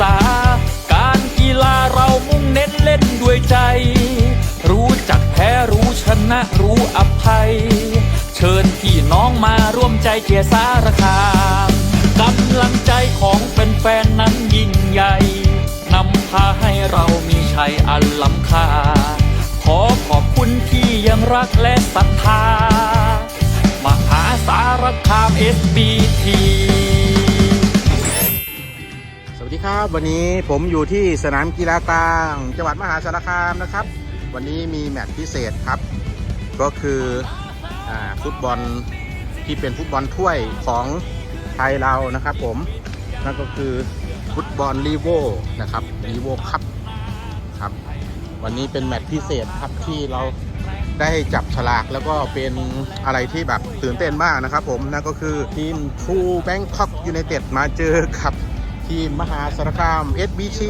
ษา การกีฬาเรามุ่งเน้นเล่นด้วยใจ รู้จักแพ้รู้ชนะรู้อภัย เชิญพี่น้องมาร่วมใจเกียร์สารคามกำลังใจของแฟนๆนั้นยิ่งใหญ่นำพาให้เรามีชัยอันล้ำค่าขอขอบคุณที่ยังรักและศรัทธามหาสารคาม SBT สวัส ดีครับ วันนี้ผมอยู่ที่สนามกีฬากลาง จังหวัดมหาสารคามนะครับ วันนี้มีแมตช์พิเศษครับ ก็คืออฟุตบอลที่เป็นฟุตบอลถ้วยของไทยเรานะครับ ผมนั่นก็คือฟุตบอลลีโวนะครับลีโวคัพครับ วันนี้เป็นแมตช์พิเศษครับที่เราได้จับฉลากแล้วก็เป็นอะไรที่แบบตื่นเต้นมากนะครับผมนั่นก็คือทีมทูแบงคอกยูไนเต็ดมาเจอกับ ทีมมหาสารคาม SBC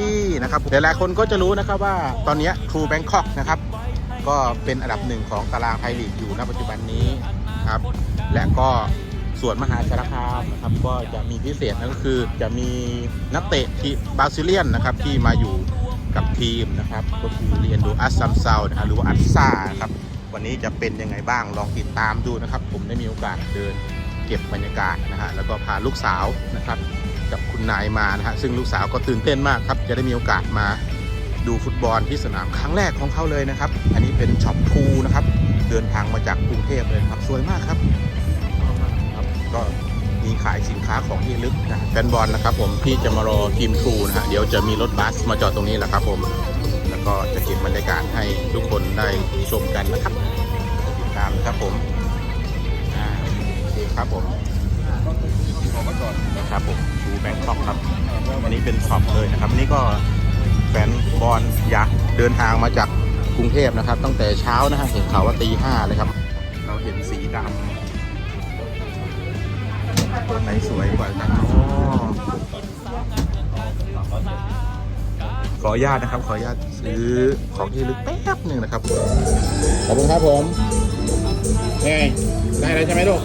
นะครับหลายๆคนก็จะรู้นะครับว่าตอนนี้ True Bangkok นะครับก็เป็นอันดับหนึ่งของตารางไทยลีกอยู่ณปัจจุบันนี้ครับและก็ส่วนมหาสารคามนะครับก็จะมีพิเศษนั่นก็คือจะมีนักเตะที่บราซิเลียนนะครับที่มาอยู่กับทีมนะครับก็คือเรียนดูอัสซัมเซาหรือว่าอัสซาครับวันนี้จะเป็นยังไงบ้างลองติดตามดูนะครับ ผมได้มีโอกาสเดินเก็บบรรยากาศนะฮะแล้วก็พาลูกสาวนะครับ นายมานะฮะซึ่งลูกสาวก็ตื่นเต้นมากครับจะได้มีโอกาสมาดูฟุตบอลที่สนามครั้งแรกของเขาเลยนะครับ อันนี้เป็นช็อปทูนะครับ เดินทางมาจากกรุงเทพเลยนะครับสวยมากครับครับก็มีขายสินค้าของที่ระลึกนะแฟนบอลนะครับ ผมที่จะมารอทีมทูนะฮะเดี๋ยวจะมีรถบัสมาจอดตรงนี้แหละครับ ผม แล้วก็จะเก็บบรรยากาศให้ทุกคนได้ชมกันนะครับติดตามนะครับผมอ่าโอเคครับผมนะครับผมดู แบงคอกครับ อันนี้เป็นช็อปเลยนะครับ อันนี้ก็แฟนบอลยากษ์เดินทางมาจากกรุงเทพนะครับ ตั้งแต่เช้านะฮะเห็นข่าวว่าตีห้าเลยครับ เราเห็นสีดำไหนสวยกว่ากันอ๋อขออนุญาตนะครับ ขออนุญาตซื้อของที่ลึกแป๊บหนึ่งนะครับ ขอบคุณครับผมไงได้แล้วใช่ไหมลูก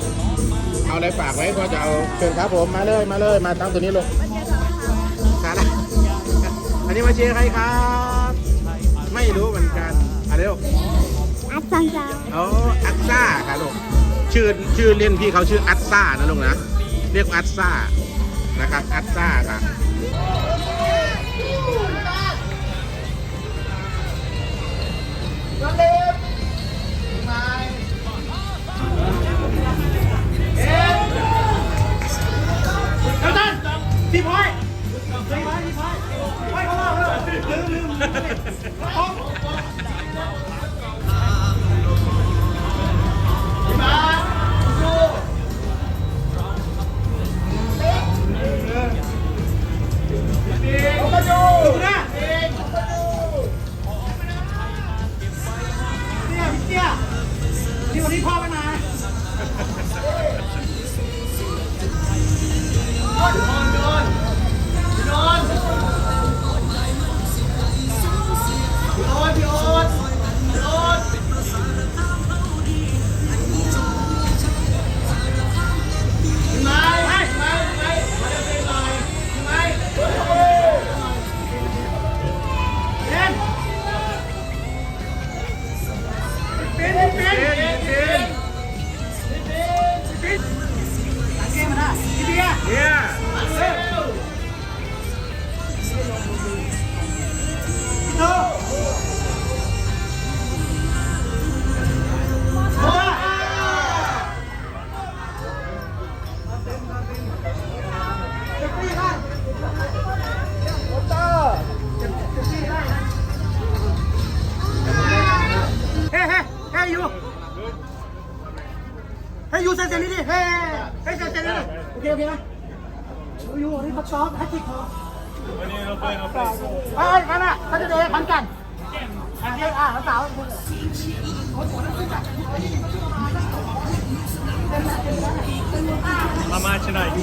เอาอะไรฝากไว้ก็จะเอาเชิญครับผมมาเลยมาเลยมาตั้งตัวนี้ลงครับอันนี้มาเชียร์ใครครับ ไม่รู้เหมือนกันอะไรลูกอัดซังซาอ๋ออัตซ่าครับลูกชื่อชื่อเล่นพี่เขาชื่ออัตซ่านะลูกนะ เรียกว่าอัตซ่านะครับอัตซ่าครับ เฮ้ยูเซนเซนนี่ดิเฮ้เฮ้เซนเซนนี่โอเคโอเคนะยูนี่เขาชอบแฮตติกเขาวันนี้เราไปเราไปเฮ้ยกันอะเขาจะเดินพันกันอะเฮ้ยอะสาว How much tonight?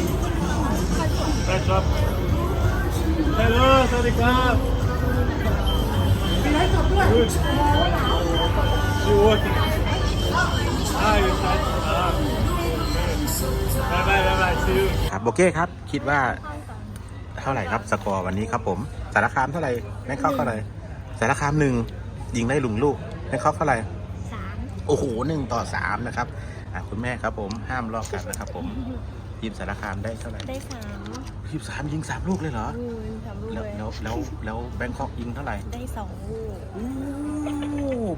Fresh up. Hello, สวัสดีครับ Good. You working? ครับโอเคครับ คิดว่าเท่าไหร่ครับสกอร์วันนี้ครับผมสารคามเท่าไหร่แบงคอกเท่าไหร่สารคามหนึ่งยิงได้ลุงลูกแบงคอกเท่าไหร่สามโอ้โหหนึ่งต่อสามนะครับอะคุณแม่ครับผมห้ามลอกกันนะครับ ผมทีมสารคามได้เท่าไหร่ได้สามทีมสามยิงสามลูกเลยเหรออืมสามลูกแล้วเลยแล้วแล้วแล้วแบงคอกยิงเท่าไหร่ได้สองลูกโอ้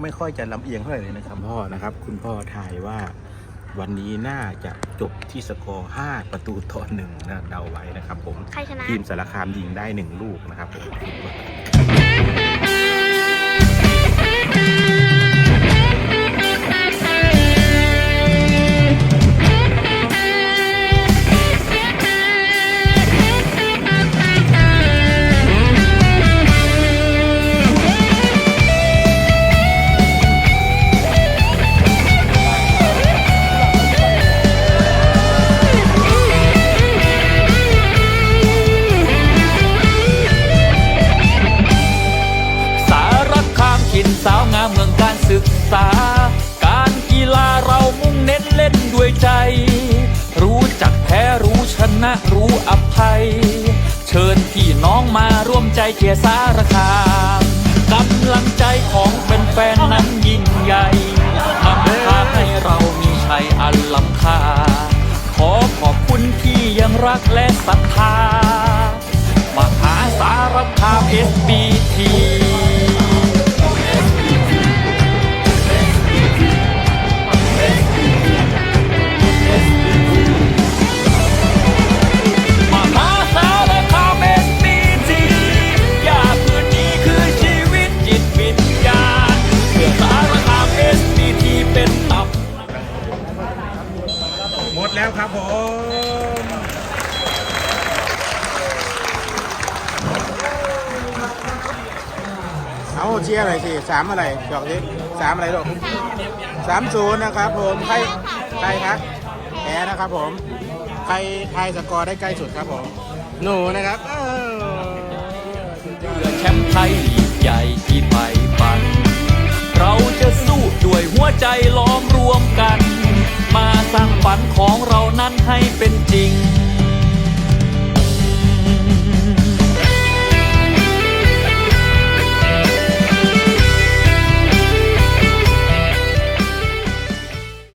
ไม่ค่อยจะลำเอียงเท่าไหร่เลยนะครับพ่อนะครับ คุณพ่อทายว่า วันนี้น่าจะจบที่สกอร์ 5 ประตูต่อหนึ่งนะเดาไว้นะครับผม ใครชนะ ทีมสารคามยิงได้ 1 ลูกนะครับผม ยสารคามกำลังใจของแฟนๆนั้นยิ่งใหญ่นำพาให้เรามีชัยอันล้ำค่า ขอขอบคุณที่ยังรักและศรัท แล้วครับผมเอาเชียร์อะไรสิสามอะไรบอกสิสามอะไรลูกสามศูนย์นะครับผมใครใครครับแพ้นะครับผม ใครทายสกอร์ได้ใกล้สุดครับผม หนูนะครับเออเพื่อแชมป์ไทยลีกใหญ่ที่ไปฝัน เราจะสู้ด้วยหัวใจล้อมรวมกัน